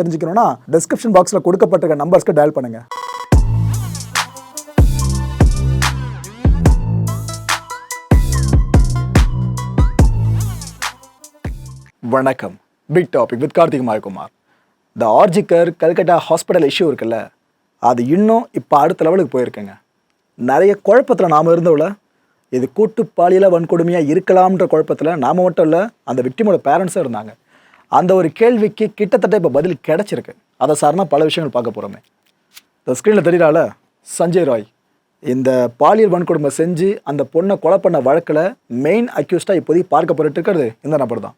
தெரிஞ்சுக்கணும்னா டிஸ்கிரிப்ஷன் பாக்ஸில் கொடுக்கப்பட்டிருக்க நம்பர்ஸ்க்கு டயல் பண்ணுங்க. வணக்கம். Big topic with Karthik Mayakumar. The RG Kar Calcutta hospital issue இருக்குல்ல அது இன்னும் இப்போ அடுத்த லெவலுக்கு போயிருக்குங்க. நிறைய குழப்பத்தில் நாம் இருந்தோம்ல இது கூட்டு பாலியல வன்கொடுமையாக இருக்கலாம்ன்ற குழப்பத்தில் நாம் மட்டும் இல்லை அந்த விக்டிமோட பேரண்ட்ஸும் இருந்தாங்க. அந்த ஒரு கேள்விக்கு கிட்டத்தட்ட இப்போ பதில் கிடச்சிருக்கு. அதை சார்னா பல விஷயங்கள் பார்க்க போகிறோமே இந்த ஸ்க்ரீனில் தெரியுறால சஞ்சய் ராய். இந்த பாலியல் வன்கொடுமை செஞ்சு அந்த பொண்ணை கொலை பண்ண வழக்கில் மெயின் அக்யூஸ்டாக இப்போதைக்கு பார்க்கப்பட்டு இருக்கிறது இந்த நபர் தான்.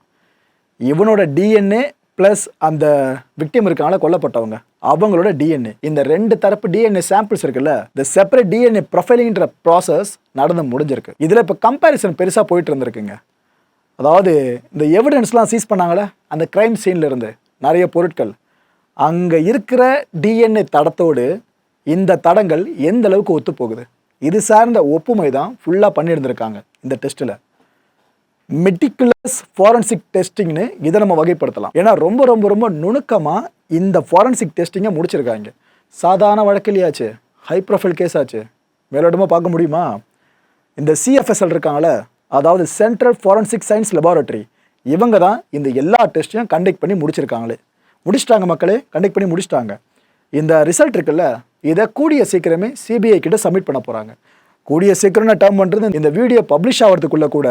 இவனோட டிஎன்ஏ ப்ளஸ் அந்த விக்டிம் இருக்காங்கள கொல்லப்பட்டவங்க. அவங்களோட டிஎன்ஏ இந்த ரெண்டு தரப்பு டிஎன்ஏ சாம்பிள்ஸ் இருக்குல்ல இந்த செப்பரேட் டிஎன்ஏ ப்ரொஃபைலிங்கிற ப்ராசஸ் நடந்து முடிஞ்சிருக்கு. இதில் இப்போ கம்பேரிசன் பெருசாக போயிட்டு இருந்திருக்குங்க. அதாவது இந்த எவிடன்ஸ்லாம் சீஸ் பண்ணாங்களே அந்த க்ரைம் சீனில் இருந்து நிறைய பொருட்கள். அங்கே இருக்கிற டிஎன்ஏ தடத்தோடு இந்த தடங்கள் எந்த அளவுக்கு ஒத்து போகுது? இது சார்ந்த ஒப்புமை தான் ஃபுல்லாக பண்ணியிருந்திருக்காங்க இந்த டெஸ்ட்டில் மெட்டிகுலஸ் ஃபாரன்சிக் டெஸ்டிங்னு இதை நம்ம வகைப்படுத்தலாம். ஏன்னா ரொம்ப ரொம்ப ரொம்ப நுணுக்கமாக இந்த ஃபாரன்சிக் டெஸ்டிங்கை முடிச்சிருக்காங்க. சாதாரண வழக்கிலேயாச்சு ஹை ப்ரொஃபைல் கேஸ் ஆச்சு. மேலோட்டமாக பார்க்க முடியுமா? இந்த சிஎஃப்எஸ்எல் இருக்காங்களே அதாவது சென்ட்ரல் ஃபாரன்சிக் சயின்ஸ் லெபார்ட்டரி இவங்க தான் இந்த எல்லா டெஸ்ட்டையும் கண்டக்ட் பண்ணி முடிச்சிருக்காங்களே. முடிச்சிட்டாங்க மக்களே கண்டக்ட் பண்ணி முடிச்சிட்டாங்க. இந்த ரிசல்ட் இருக்குல்ல இதை கூடிய சீக்கிரமே சிபிஐ கிட்ட சப்மிட் பண்ண போகிறாங்க கூடிய சீக்கிரம்னு டேர்ம் பண்ணுறது இந்த வீடியோ பப்ளிஷ் ஆகிறதுக்குள்ளே கூட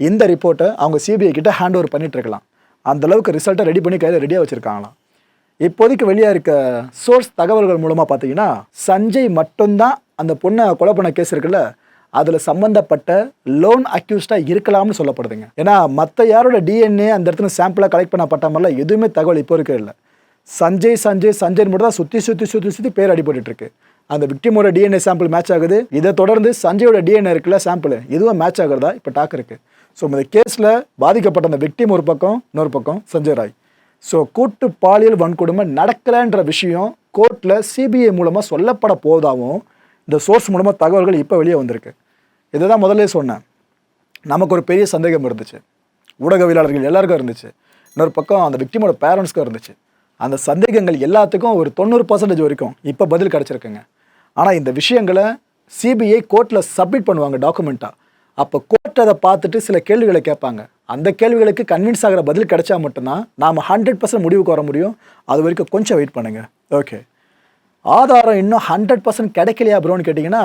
இந்த ரிப்போர்ட்டை அவங்க சிபிஐ கிட்ட ஹேண்ட் ஓவர் பண்ணிகிட்ருக்கலாம் அந்தளவுக்கு அந்த அளவுக்கு ரிசல்ட்டை ரெடி பண்ணி கையில் ரெடியாக வச்சுருக்காங்களாம். இப்போதைக்கு வெளியாக இருக்க சோர்ஸ் தகவல்கள் மூலமாக பார்த்தீங்கன்னா சஞ்சய் மட்டும்தான் அந்த பொண்ணை கொலை பண்ண கேஸ் இருக்குல்ல அதில் சம்மந்தப்பட்ட லோன் அக்யூஸ்டாக இருக்கலாம்னு சொல்லப்படுதுங்க. ஏன்னா மற்ற யாரோட டிஎன்ஏ அந்த இடத்துல சாம்பிளாக கலெக்ட் பண்ணப்பட்ட மாதிரிலாம் எதுவுமே தகவல் இப்போ இருக்க இல்லை. சஞ்சய் சஞ்சய் சஞ்சய் மட்டும் தான் சுற்றி சுற்றி சுற்றி சுற்றி பேர் அடிபட்டுட்டு இருக்கு. அந்த விக்டிமோட டிஎன்ஏ சாம்பிள் மேட்ச் ஆகுது. இதை தொடர்ந்து சஞ்சயோட டிஎன்ஏ இருக்குல்ல சாம்பிள் இதுவும் மேட்ச் ஆகிறதா இப்போ டாக் இருக்கு. ஸோ இந்த கேஸில் பாதிக்கப்பட்ட அந்த விக்டிம் ஒரு பக்கம் இன்னொரு பக்கம் சஞ்சய் ராய். ஸோ கூட்டு பாலியல் வன்கொடுமை நடக்கலைன்ற விஷயம் கோர்ட்டில் சிபிஐ மூலமாக சொல்லப்பட போதாகவும் இந்த சோர்ஸ் மூலமாக தகவல்கள் இப்போ வெளியே வந்திருக்கு. இதை தான் முதல்ல சொன்னேன். நமக்கு ஒரு பெரிய சந்தேகம் இருந்துச்சு. ஊடகவியலாளர்கள் எல்லாருக்கும் இருந்துச்சு. இன்னொரு பக்கம் அந்த விக்டிமோட பேரண்ட்ஸ்க்கும் இருந்துச்சு. அந்த சந்தேகங்கள் எல்லாத்துக்கும் ஒரு தொண்ணூறு பர்சன்டேஜ் வரைக்கும் இப்போ பதில் கிடச்சிருக்குங்க. ஆனால் இந்த விஷயங்களை சிபிஐ கோர்ட்டில் சப்மிட் பண்ணுவாங்க டாக்குமெண்ட்டாக அப்போ கோர்ட் அதை பார்த்துட்டு சில கேள்விகளை கேட்பாங்க. அந்த கேள்விகளுக்கு கன்வின்ஸ் ஆகிற பதில் கிடைச்சா மட்டும்தான் நாம் ஹண்ட்ரட் பர்சன்ட் முடிவுக்கு வர முடியும். அது வரைக்கும் கொஞ்சம் வெயிட் பண்ணுங்கள் ஓகே ஆதாரம் இன்னும் ஹண்ட்ரட் பர்சன்ட் கிடைக்கலையா ப்ரோன்னு கேட்டிங்கன்னா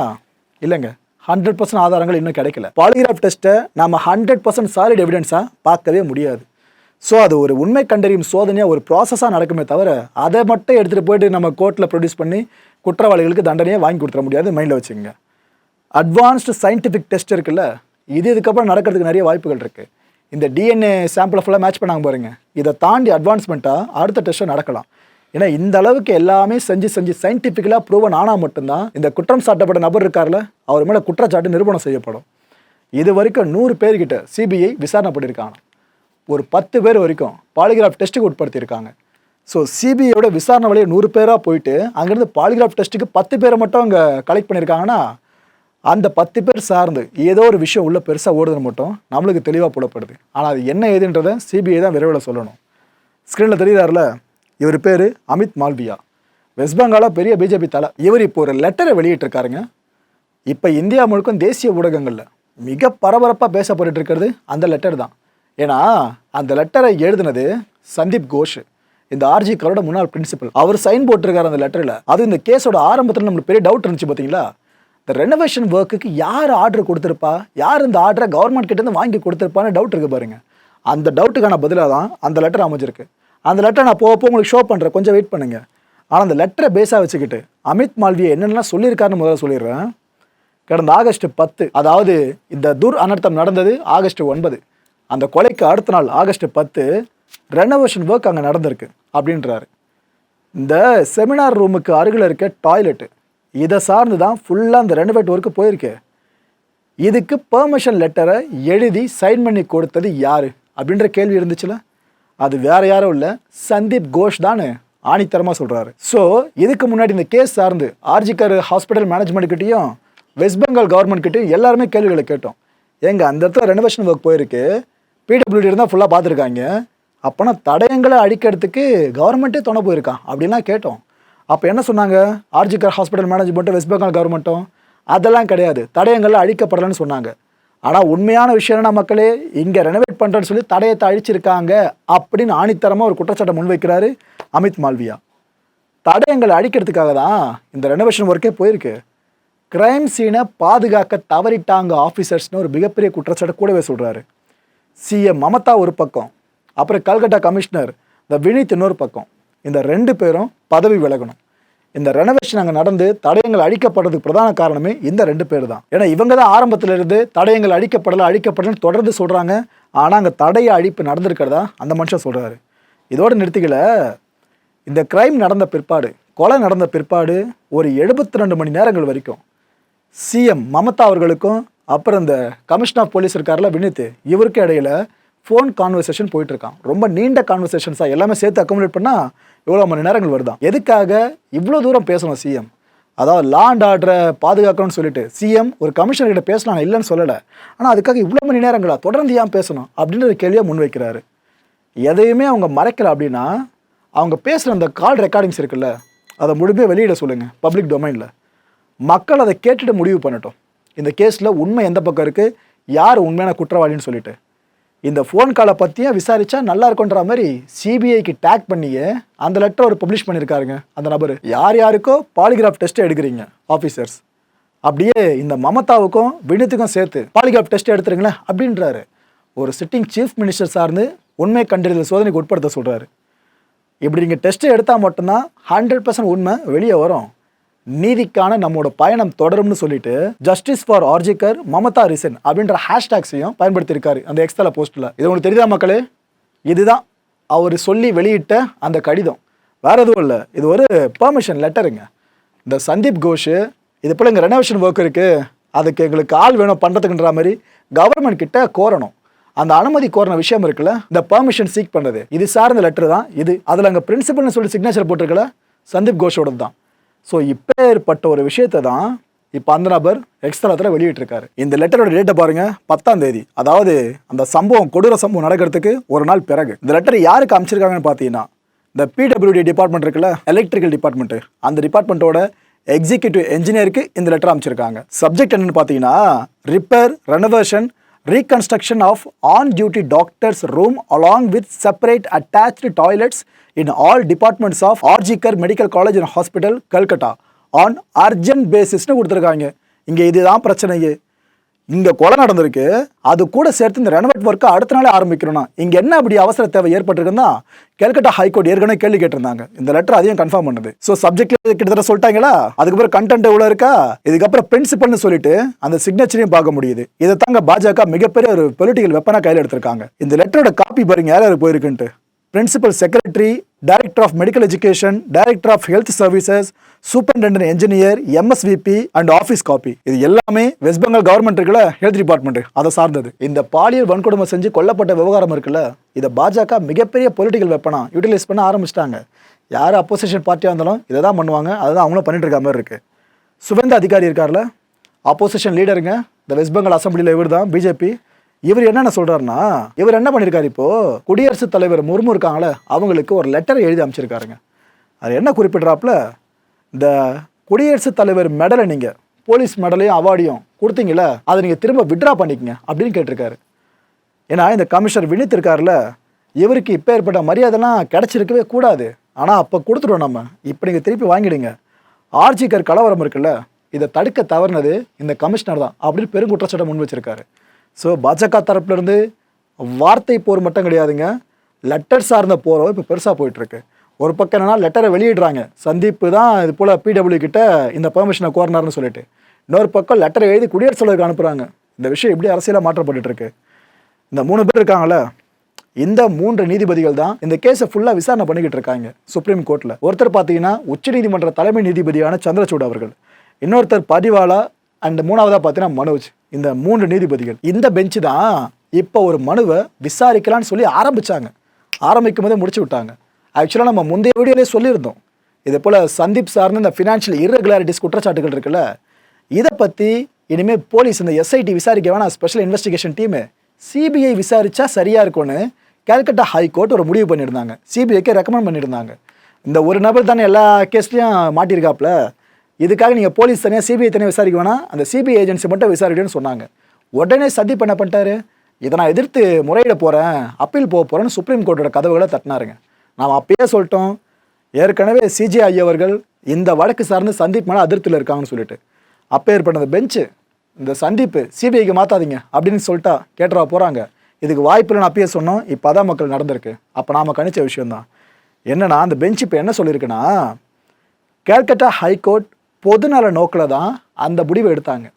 இல்லைங்க. ஹண்ட்ரட் பர்சன்ட் ஆதாரங்கள் இன்னும் கிடைக்கல. பாலிகிராஃப் டெஸ்ட்டை நம்ம ஹண்ட்ரட் பர்சன்ட் சாலிட் எவிடன்ஸாக பார்க்கவே முடியாது. ஸோ அது ஒரு உண்மை கண்டறியும் சோதனையாக ஒரு ப்ராசஸாக நடக்குமே தவிர அதை மட்டும் எடுத்துகிட்டு போயிட்டு நம்ம கோர்ட்டில் ப்ரொடியூஸ் பண்ணி குற்றவாளிகளுக்கு தண்டனையை வாங்கி கொடுத்துட முடியாது மைண்டில் வச்சுக்கோங்க. அட்வான்ஸ்டு சயின்டிஃபிக் டெஸ்ட் இருக்குல்ல இது இதுக்கப்புறம் நடக்கிறதுக்கு நிறைய வாய்ப்புகள் இருக்குது இந்த டிஎன்ஏ சாம்பிளை ஃபுல்லாக மேட்ச் பண்ணாங்க பாருங்கள் இதை தாண்டி அட்வான்ஸ்மெண்ட்டாக அடுத்த டெஸ்ட்டை நடக்கலாம். ஏன்னா இந்த அளவுக்கு எல்லாமே செஞ்சு செஞ்சு சயின்டிஃபிக்கலாக ப்ரூவன் ஆனால் மட்டும்தான் இந்த குற்றம் சாட்டப்பட்ட நபர் இருக்கார்ல அவர் மேலே குற்றச்சாட்டு நிரூபணம் செய்யப்படும். இது வரைக்கும் நூறு பேர்கிட்ட சிபிஐ விசாரணை பண்ணியிருக்காங்க. ஒரு பத்து பேர் வரைக்கும் பாலிகிராஃப் டெஸ்ட்டுக்கு உட்படுத்தியிருக்காங்க. ஸோ சிபிஐயோட விசாரணை வழியை நூறு பேராக போயிட்டு அங்கேருந்து பாலிகிராஃப் டெஸ்ட்டுக்கு பத்து பேரை மட்டும் அங்கே கலெக்ட் பண்ணியிருக்காங்கன்னா அந்த பத்து பேர் சார்ந்து ஏதோ ஒரு விஷயம் உள்ளே பெருசாக ஓடுதுன்னு மட்டும் நம்மளுக்கு தெளிவாக புலப்படுது. ஆனால் அது என்ன ஏதுன்றதை சிபிஐ தான் விரைவில் சொல்லணும். ஸ்க்ரீனில் தெரியுதாருல? இவர் பேர் அமித் மால்வியா. வெஸ்ட் பெங்காலா பெரிய பிஜேபி தலை. இவர் இப்போ ஒரு லெட்டரை வெளியிட்டிருக்காருங்க. இப்போ இந்தியா முழுக்கும் தேசிய ஊடகங்களில் மிக பரபரப்பாக பேசப்பட்டு இருக்கிறது அந்த லெட்டர் தான். ஏன்னா அந்த லெட்டரை எழுதினது சந்தீப் கோஷ் இந்த ஆர்ஜி கரோட முன்னாள் பிரின்சிபல் அவர் சைன் போட்டிருக்காரு அந்த லெட்டரில் அது இந்த கேஸோட ஆரம்பத்தில் நம்மளுக்கு பெரிய டவுட் இருந்துச்சு பார்த்தீங்களா இந்த ரெனோவேஷன் ஒர்க்குக்கு யார் ஆர்டர் கொடுத்துருப்பா? யார் இந்த ஆர்டரை கவர்மெண்ட் கிட்டேருந்து வாங்கி கொடுத்துருப்பான்னு டவுட் இருக்கு பாருங்க. அந்த டவுட்டுக்கான பதிலாக தான் அந்த லெட்டர் அமைஞ்சிருக்கு. அந்த லெட்டரை நான் போக போக உங்களுக்கு ஷோ பண்ணுறேன் கொஞ்சம் வெயிட் பண்ணுங்கள் ஆனால் அந்த லெட்டரை பேஸாக வச்சுக்கிட்டு அமித் மால்வியை என்னென்னலாம் சொல்லியிருக்காருன்னு முதல்ல சொல்லிடுறேன். கடந்த ஆகஸ்ட் பத்து அதாவது இந்த துர் அனர்த்தம் நடந்தது ஆகஸ்ட் ஒன்பது. அந்த கொலைக்கு அடுத்த நாள் ஆகஸ்ட் பத்து ரெனோவேஷன் ஒர்க் அங்கே நடந்திருக்கு அப்படின்றாரு. இந்த செமினார் ரூமுக்கு அருகில் இருக்க டாய்லெட்டு இதை சார்ந்து தான் ஃபுல்லாக அந்த ரெனோவேட் ஒர்க்கு போயிருக்கு. இதுக்கு பெர்மிஷன் லெட்டரை எழுதி சைன் பண்ணி கொடுத்தது யார்? அப்படின்ற கேள்வி இருந்துச்சுல? அது வேற யாரும் இல்லை. சந்தீப் கோஷ் தானே ஆணித்தரமாக சொல்கிறாரு ஸோ இதுக்கு முன்னாடி இந்த கேஸ் சார்ந்து ஆர்ஜிகர் ஹாஸ்பிட்டல் மேனேஜ்மெண்ட்கிட்டையும் வெஸ்ட் பெங்கால் கவர்மெண்ட்கிட்டையும் எல்லாருமே கேள்விகளை கேட்டோம். எங்கள் அந்த இடத்துல ரெனோவேஷன் ஒர்க் போயிருக்கு. பிடபிள்யூடி இருந்தால் ஃபுல்லாக பார்த்துருக்காங்க. அப்போனா தடயங்களை அழிக்கிறதுக்கு கவர்மெண்ட்டே துணை போயிருக்கான் அப்படின்லாம் கேட்டோம். அப்போ என்ன சொன்னாங்க? ஆர்ஜிகர் ஹாஸ்பிட்டல் மேனேஜ்மெண்ட்டும் வெஸ்ட் பெங்கால் கவர்மெண்ட்டும் அதெல்லாம் கிடையாது. தடயங்கள்லாம் அழிக்கப்படலைன்னு சொன்னாங்க. ஆனால் உண்மையான விஷயம் என்ன மக்களே? இங்கே ரெனோவேட் பண்ணுறேன்னு சொல்லி தடையத்தை அழிச்சிருக்காங்க அப்படின்னு ஆணித்தரமாக ஒரு குற்றச்சாட்டை முன்வைக்கிறாரு அமித் மால்வியா. தடயங்களை அழிக்கிறதுக்காக தான் இந்த ரெனோவேஷன் ஒர்க்கே போயிருக்கு. கிரைம் சீனை பாதுகாக்க தவறிட்டாங்க ஆஃபீஸர்ஸ்னு ஒரு மிகப்பெரிய குற்றச்சாட்டை கூடவே சொல்கிறாரு சிஎம் மமதா ஒரு பக்கம் அப்புறம் கல்கட்டா கமிஷனர் த வினித் இன்னொரு பக்கம். இந்த ரெண்டு பேரும் பதவி விலகணும். இந்த ரெனோவேஷன் அங்கே நடந்து தடயங்கள் அழிக்கப்படுறதுக்கு பிரதான காரணமே இந்த ரெண்டு பேர் தான் ஏன்னா இவங்க தான் ஆரம்பத்திலிருந்து தடயங்கள் அழிக்கப்படலை அழிக்கப்படலன்னு தொடர்ந்து சொல்கிறாங்க ஆனால் அங்கே தடைய அழிப்பு நடந்திருக்கிறதா அந்த மனுஷன் சொல்கிறாரு இதோடு நிறுத்திக்கல. இந்த கிரைம் நடந்த பிற்பாடு கொலை நடந்த பிற்பாடு ஒரு எழுபத்தி ரெண்டு மணி நேரங்கள் வரைக்கும் சிஎம் மமதா அவர்களுக்கும் அப்புறம் இந்த கமிஷனர் ஆஃப் போலீஸ் இருக்கார்ல வினித் இவருக்கு இடையில ஃபோன் கான்வர்சேஷன் போயிட்டு இருக்கான். ரொம்ப நீண்ட கான்வர்சேஷன்ஸாக எல்லாமே சேர்த்து அக்கமுலேட் பண்ணால் இவ்வளோ மணி நேரங்கள் வருதான் எதுக்காக இவ்வளோ தூரம் பேசணும் சிஎம் அதாவது லா அண்ட் ஆர்டரை பாதுகாக்கணும்னு சொல்லிட்டு சிஎம் ஒரு கமிஷனர் கிட்ட பேசலாம் இல்லைன்னு சொல்லலை. ஆனால் அதுக்காக இவ்வளோ மணி நேரங்களா? தொடர்ந்து ஏன் பேசணும்? அப்படின்ற ஒரு கேள்வியை முன்வைக்கிறாரு எதையுமே அவங்க மறைக்கல அப்படின்னா அவங்க பேசுகிற அந்த கால் ரெக்கார்டிங்ஸ் இருக்குல்ல அதை முழுமையாக வெளியிட சொல்லுங்கள் பப்ளிக் டொமைனில் மக்கள் அதை கேட்டுட்டு முடிவு பண்ணட்டும். இந்த கேஸில் உண்மை எந்த பக்கம் இருக்குது யார் உண்மையான குற்றவாளின்னு சொல்லிட்டு. இந்த ஃபோன் காலை பற்றியும் விசாரிச்சா நல்லா இருக்குன்ற மாதிரி சிபிஐக்கு டேக் பண்ணியே அந்த லெட்டர் அவர் பப்ளிஷ் பண்ணியிருக்காருங்க அந்த நபர். யார் யாருக்கோ பாலிகிராஃப் டெஸ்ட் எடுக்கிறீங்க ஆஃபீஸர்ஸ் அப்படியே இந்த மமதாவுக்கும் வினித்துக்கும் சேர்த்து பாலிகிராஃப் டெஸ்ட் எடுத்துருங்களேன் அப்படின்றாரு. ஒரு சிட்டிங் சீஃப் மினிஸ்டர் சார்ந்து உண்மை கண்டறிதல் சோதனைக்கு உட்படுத்த சொல்கிறாரு இப்படி நீங்கள் டெஸ்ட்டு எடுத்தால் மட்டும்தான் ஹண்ட்ரட் பர்சன்ட் உண்மை வெளியே வரும். நீதிக்கான நம்மளோட பயணம் தொடரும்னு சொல்லிட்டு justice for RG Kar Mamata resign அப்படின்ற ஹேஷ்டாக்ஸையும் பயன்படுத்தியிருக்காரு அந்த எக்ஸ்தல போஸ்ட்டில் இது உங்களுக்கு தெரியுதா மக்களே? இதுதான். அவர் சொல்லி வெளியிட்ட அந்த கடிதம். வேற எதுவும் இல்லை. இது ஒரு பெர்மிஷன் லெட்டருங்க இந்த சந்தீப் கோஷ் இது போல் இங்கே ரெனோவேஷன் ஒர்க் இருக்குது அதுக்கு எங்களுக்கு ஆள் வேணும் பண்ணுறதுக்குன்ற மாதிரி கவர்மெண்ட் கிட்ட கோரணும். அந்த அனுமதி கோரின விஷயம் இருக்குல்ல இந்த பெர்மிஷன் சீக் பண்ணுறது இது சார்ந்த லெட்டர் தான் இது. அதில் அங்கே பிரின்சிபல்னு சொல்லி சிக்னேச்சர் போட்டிருக்கல சந்தீப் கோஷோடது தான் ஸோ இப்பேற்பட்ட ஒரு விஷயத்தை தான் இப்போ அந்த நபர் எக்ஸ்தலத்தில் வெளியிட்டிருக்காரு. இந்த லெட்டரோட டேட்டை பாருங்க பத்தாம் தேதி. அதாவது அந்த சம்பவம் கொடூர சம்பவம் நடக்கிறதுக்கு ஒரு நாள் பிறகு. இந்த லெட்டர் யாருக்கு அமைச்சிருக்காங்கன்னு பார்த்தீங்கன்னா இந்த பிடபிள்யூடி டிபார்ட்மெண்ட் இருக்குல்ல எலக்ட்ரிக்கல் டிபார்ட்மெண்ட்டு அந்த டிபார்ட்மெண்ட்டோட எக்ஸிக்யூட்டிவ் என்ஜினியருக்கு இந்த லெட்டர் அமைச்சிருக்காங்க சப்ஜெக்ட் என்னன்னு பார்த்தீங்கன்னா repair renovation reconstruction of on-duty doctors' room along with separate attached toilets in all departments of Arjikar Medical College and Hospital, Calcutta on urgent basisனு கொடுத்துருக்காங்க இங்கே இதுதான் பிரச்சனையே இங்கே கொலை நடந்திருக்கு. அது கூட சேர்த்து இந்த ரெனவேட் ஒர்க்கை அடுத்த நாளே ஆரம்பிக்கணும்னா இங்கே என்ன அப்படி அவசர தேவை ஏற்பட்டிருக்குன்னா கல்கட்டா ஹைகோர்ட் ஏற்கனவே கேள்வி கேட்டிருந்தாங்க. இந்த லெட்டர் அதையும் கன்ஃபார்ம் பண்ணுது. ஸோ சப்ஜெக்ட்ல கிட்டத்தட்ட சொல்லிட்டாங்களா? அதுக்கப்புறம் கண்டென்ட் எவ்வளோ இருக்கா? இதுக்கப்புறம் பிரின்சிபல்னு சொல்லிட்டு அந்த சிக்னேச்சரையும் பார்க்க முடியுது. இதை தாங்க பாஜக மிகப்பெரிய ஒரு பொலிட்டிக்கல் வெப்பனா கையில் எடுத்திருக்காங்க. இந்த லெட்டரோட காப்பி பாருங்க யார் யார் போயிருக்குன்ட்டு. Principal secretary director of medical education director of health services superintendent engineer MSVP and office copy இது எல்லாமே வெஸ்ட் பெங்கால் கவர்மெண்ட் இருக்குல்ல ஹெல்த் டிபார்ட்மெண்ட் அதை சார்ந்தது. இந்த பாலியல் வன்கொடுமை செஞ்சு கொல்லப்பட்ட விவகாரம் இருக்குல்ல இதை பாஜக மிகப்பெரிய பொலிட்டிக்கல் வெப்பனா யூட்டிலைஸ் பண்ண ஆரம்பிச்சிட்டாங்க. யார் அப்போசிஷன் பார்ட்டியாக இருந்தாலும் இதை தான் பண்ணுவாங்க அதை தான் அவங்களும் பண்ணிட்டு இருக்க மாதிரி இருக்குது சுவேந்த அதிகாரி இருக்கார்ல அப்போசிஷன் லீடருங்க இந்த வெஸ்ட் பெங்கால் அசம்பிளியில் இவர் தான் பிஜேபி இவர் என்னென்ன சொல்கிறாருன்னா இவர் என்ன பண்ணியிருக்காரு இப்போது குடியரசுத் தலைவர் முர்மு இருக்காங்களே அவங்களுக்கு ஒரு லெட்டர் எழுதி அமைச்சிருக்காருங்க. அது என்ன குறிப்பிட்றாப்புல இந்த குடியரசுத் தலைவர் மெடலை நீங்கள் போலீஸ் மெடலையும் அவார்டையும் கொடுத்தீங்கள அதை நீங்கள் திரும்ப விட்ரா பண்ணிக்கங்க அப்படின்னு கேட்டிருக்காரு. ஏன்னா இந்த கமிஷனர் வினித் இருக்கார்ல இவருக்கு இப்போ ஏற்பட்ட மரியாதைலாம் கிடச்சிருக்கவே கூடாது. ஆனால் அப்போ கொடுத்துருவோம் நம்ம. இப்போ நீங்கள் திருப்பி வாங்கிடுங்க. ஆர்ஜிகர் கலவரம் இருக்குல்ல இதை தடுக்க தவறுனது இந்த கமிஷனர் தான் அப்படின்னு பெருங்குற்றச்சாட்டை முன் வச்சிருக்காரு. ஸோ பாஜக தரப்புலேருந்து வார்த்தை போர் மட்டும் கிடையாதுங்க. லெட்டர் சார்ந்த போரோ இப்போ பெருசாக போயிட்டுருக்கு ஒரு பக்கம் என்னன்னா லெட்டரை வெளியிடுறாங்க. சந்தீப் தான் இது போல் பிடபிள்யூ கிட்ட இந்த பெர்மிஷனை கோரினார்னு சொல்லிட்டு. இன்னொரு பக்கம் லெட்டரை எழுதி குடியரசுத் தலைவருக்கு அனுப்புகிறாங்க இந்த விஷயம் எப்படி அரசியலாக மாற்றப்பட்டுட்டு இருக்கு? இந்த மூணு பேர் இருக்காங்களே இந்த மூன்று நீதிபதிகள் தான் இந்த கேஸை ஃபுல்லாக விசாரணை பண்ணிக்கிட்டு இருக்காங்க சுப்ரீம் கோர்ட்டில் ஒருத்தர் பார்த்தீங்கன்னா உச்சநீதிமன்ற தலைமை நீதிபதியான சந்திரசூட் அவர்கள். இன்னொருத்தர் பதிவாளா அண்ட் மூணாவதாக பார்த்தீங்கன்னா மனோஜ். இந்த மூன்று நீதிபதிகள். இந்த பெஞ்சு தான் இப்போ ஒரு மனுவை விசாரிக்கலான்னு சொல்லி ஆரம்பிச்சாங்க. ஆரம்பிக்கும் போதே முடிச்சு விட்டாங்க. ஆக்சுவலாக நம்ம முந்தைய வீடியோலேயே சொல்லியிருந்தோம். இதே போல் சந்தீப் சார்ந்த இந்த ஃபினான்ஷியல் இர்ரெகுலாரிட்டிஸ் குற்றச்சாட்டுகள் இருக்குல்ல இதை பற்றி இனிமேல் போலீஸ் இந்த எஸ்ஐடி விசாரிக்க வேணாம் ஸ்பெஷல் இன்வெஸ்டிகேஷன் டீமு சிபிஐ விசாரித்தா சரியாக இருக்கும்னு கல்கட்டா ஹைகோர்ட் ஒரு முடிவு பண்ணியிருந்தாங்க. சிபிஐக்கு ரெக்கமெண்ட் பண்ணியிருந்தாங்க. இந்த ஒரு நபர் தானே எல்லா கேஸ்லேயும் மாட்டியிருக்காப்புல இதுக்காக நீங்கள் போலீஸ் தனியாக சிபிஐ தனியாக விசாரிக்க வேணாம் அந்த சிபிஐ ஏஜென்சி மட்டும் விசாரிக்கணும்னு சொன்னாங்க. உடனே சந்தீப் என்ன பண்ணிட்டாரு? இதை நான் எதிர்த்து முறையிட போகிறேன் அப்பீல் போக போகிறேன்னு சுப்ரீம் கோர்ட்டோட கதவுகளை தட்டினாருங்க. நாம் அப்பயே சொல்லிட்டோம் ஏற்கனவே சிஜிஐ அவர்கள் இந்த வழக்கு சார்ந்து சந்தீப் மேலே அதிருப்தியில் இருக்காங்கன்னு சொல்லிட்டு. அப்போ ஏற்பட்ட அந்த பெஞ்சு இந்த சந்தீப் சிபிஐக்கு மாற்றாதீங்க அப்படின்னு சொல்லிட்டா கேட்டுறா போகிறாங்க இதுக்கு வாய்ப்பு இல்லைன்னு அப்பயே சொன்னோம் இப்போ அதான் மக்கள் நடந்திருக்கு. அப்போ நாம் கணிச்ச விஷயம்தான். என்னன்னா அந்த பெஞ்ச் இப்போ என்ன சொல்லியிருக்குன்னா கேல்கட்டா ஹைகோர்ட் பொதுநல நோக்கில் தான் அந்த முடிவை எடுத்தாங்க.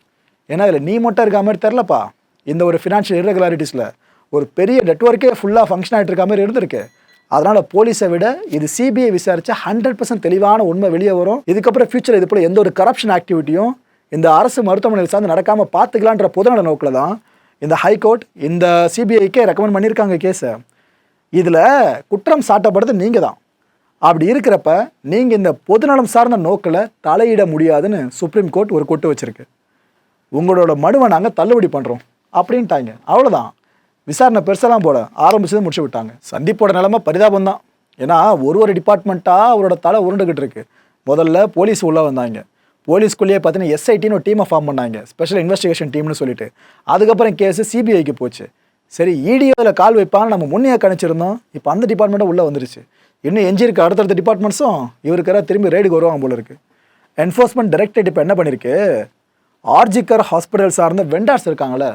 ஏன்னா இதில் நீ மட்டும் இருக்க மாதிரி தெரிலப்பா இந்த ஒரு ஃபினான்ஷியல் இரெகுலாரிட்டிஸில் ஒரு பெரிய நெட்ஒர்க்கே ஃபுல்லாக ஃபங்க்ஷன் ஆகிட்டு இருக்க மாதிரி இருந்திருக்கு. அதனால் போலீஸை விட இது சிபிஐ விசாரிச்சா ஹண்ட்ரட் பர்சன்ட் தெளிவான உண்மை வெளியே வரும். இதுக்கப்புறம் ஃபியூச்சர் இது போல் எந்த ஒரு கரப்ஷன் ஆக்டிவிட்டியும் இந்த அரசு மருத்துவமனையில் சார்ந்து நடக்காமல் பார்த்துக்கலான்ற பொதுநல நோக்கில் தான் இந்த ஹைகோர்ட் இந்த சிபிஐக்கே ரெக்கமெண்ட் பண்ணியிருக்காங்க கேஸை இதில் குற்றம் சாட்டப்படுறது நீங்கள் தான். அப்படி இருக்கிறப்ப நீங்கள் இந்த பொதுநலம் சார்ந்த நோக்கில் தலையிட முடியாதுன்னு சுப்ரீம் கோர்ட் ஒரு கொட்டு வச்சிருக்கு. உங்களோட மனுவை நாங்கள் தள்ளுபடி பண்ணுறோம் அப்படின்ட்டாங்க. அவ்வளோதான் விசாரணை பெருசெல்லாம் போட ஆரம்பிச்சது முடிச்சு விட்டாங்க. சந்தீப்போட நிலைமை பரிதாபம் தான் ஏன்னா ஒரு ஒரு டிபார்ட்மெண்ட்டாக அவரோட தலை உருண்டுகிட்டு இருக்கு. முதல்ல போலீஸ் உள்ளே வந்தாங்க. போலீஸ்குள்ளேயே பார்த்தீங்கன்னா எஸ்ஐடின்னு ஒரு டீமை ஃபார்ம் பண்ணாங்க. ஸ்பெஷல் இன்வெஸ்டிகேஷன் டீம்னு சொல்லிட்டு. அதுக்கப்புறம் கேஸ் சிபிஐக்கு போச்சு. சரி இடியோவில் கால் வைப்பான்னு நம்ம முன்னே கணிச்சிருந்தோம். இப்போ அந்த டிபார்ட்மெண்ட்டும் உள்ளே வந்துருச்சு. இன்னும் எஞ்சியிருக்க அடுத்தடுத்த டிபார்ட்மெண்ட்ஸும் இவருக்கார திரும்பி ரைடுக்கு வருவாங்க போல இருக்கு. என்ஃபோர்ஸ்மெண்ட் டைரக்டரேட் இப்போ என்ன பண்ணியிருக்கு ஆர்ஜிக்கர் ஹாஸ்பிட்டல் சார்ந்த வெண்டார்ஸ் இருக்காங்களே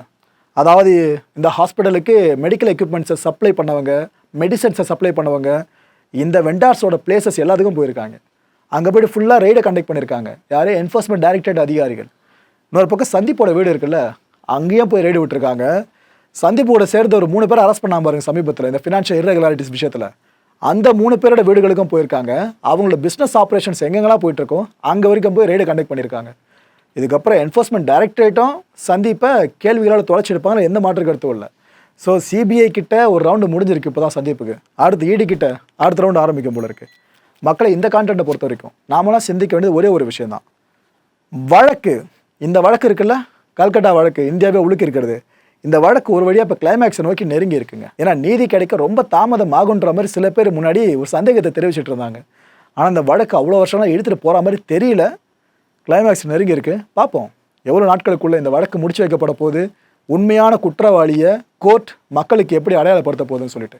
அதாவது இந்த ஹாஸ்பிட்டலுக்கு மெடிக்கல் எக்யூப்மெண்ட்ஸை சப்ளை பண்ணவங்க மெடிசன்ஸை சப்ளை பண்ணவங்க இந்த வெண்டார்ஸோட பிளேசஸ் எல்லாத்துக்கும் போயிருக்காங்க. அங்கே போய்ட்டு ஃபுல்லாக ரெய்டை கண்டக்ட் பண்ணியிருக்காங்க யார்? என்ஃபோர்ஸ்மெண்ட் டைரக்டரேட் அதிகாரிகள். இன்னொரு பக்கம் சந்தீப்போட வீடு இருக்குல்ல அங்கேயும் போய் ரெய்டு விட்டுருக்காங்க. சந்தீப்போட சேர்ந்த ஒரு மூணு பேர் அரெஸ்ட் பண்ணாம பாருங்க சமீபத்தில் இந்த ஃபினான்ஷியல் இரெகுலாரிட்டிஸ் விஷயத்தில். அந்த மூணு பேரோட வீடுகளுக்கும் போயிருக்காங்க. அவங்களோட பிஸ்னஸ் ஆப்ரேஷன்ஸ் எங்கெங்கெல்லாம் போயிட்டுருக்கோ அங்கே வரைக்கும் போய் ரெய்டு கண்டக்ட் பண்ணியிருக்காங்க இதுக்கப்புறம் என்ஃபோர்ஸ்மெண்ட் டைரக்டரேட்டும் சந்தீப்பை கேள்விகளால் தொலைச்சிருப்பாங்க. எந்த மாற்று கருத்தும் இல்லை ஸோ சிபிஐ கிட்ட ஒரு ரவுண்டு முடிஞ்சிருக்கு இப்போ தான் சந்திப்புக்கு. அடுத்து இடி கிட்ட அடுத்த ரவுண்டு ஆரம்பிக்கும் போல இருக்கு. மக்களை இந்த கான்டென்ட்டை பொறுத்த வரைக்கும் நாமெல்லாம் சிந்திக்க வேண்டியது ஒரே ஒரு விஷயந்தான் வழக்கு. இந்த வழக்கு இருக்குல்ல? கல்கட்டா வழக்கு. இந்தியாவே உழுக்கி இருக்கிறது. இந்த வழக்கு ஒரு வழியாக இப்போ கிளைமேக்ஸை நோக்கி நெருங்கி இருக்குங்க. ஏன்னா நீதி கிடைக்க ரொம்ப தாமதமாகுன்ற மாதிரி சில பேர் முன்னாடி ஒரு சந்தேகத்தை தெரிவிச்சிட்டு இருந்தாங்க. ஆனால் அந்த வழக்கு அவ்வளோ வருஷம்லாம் எடுத்துகிட்டு போகிற மாதிரி தெரியல. கிளைமேக்ஸ் நெருங்கி இருக்கு. பார்ப்போம். எவ்வளோ நாட்களுக்குள்ளே இந்த வழக்கு முடிச்சு வைக்கப்பட போகுது? உண்மையான குற்றவாளியை கோர்ட் மக்களுக்கு எப்படி அடையாளப்படுத்த போகுதுன்னு சொல்லிட்டு.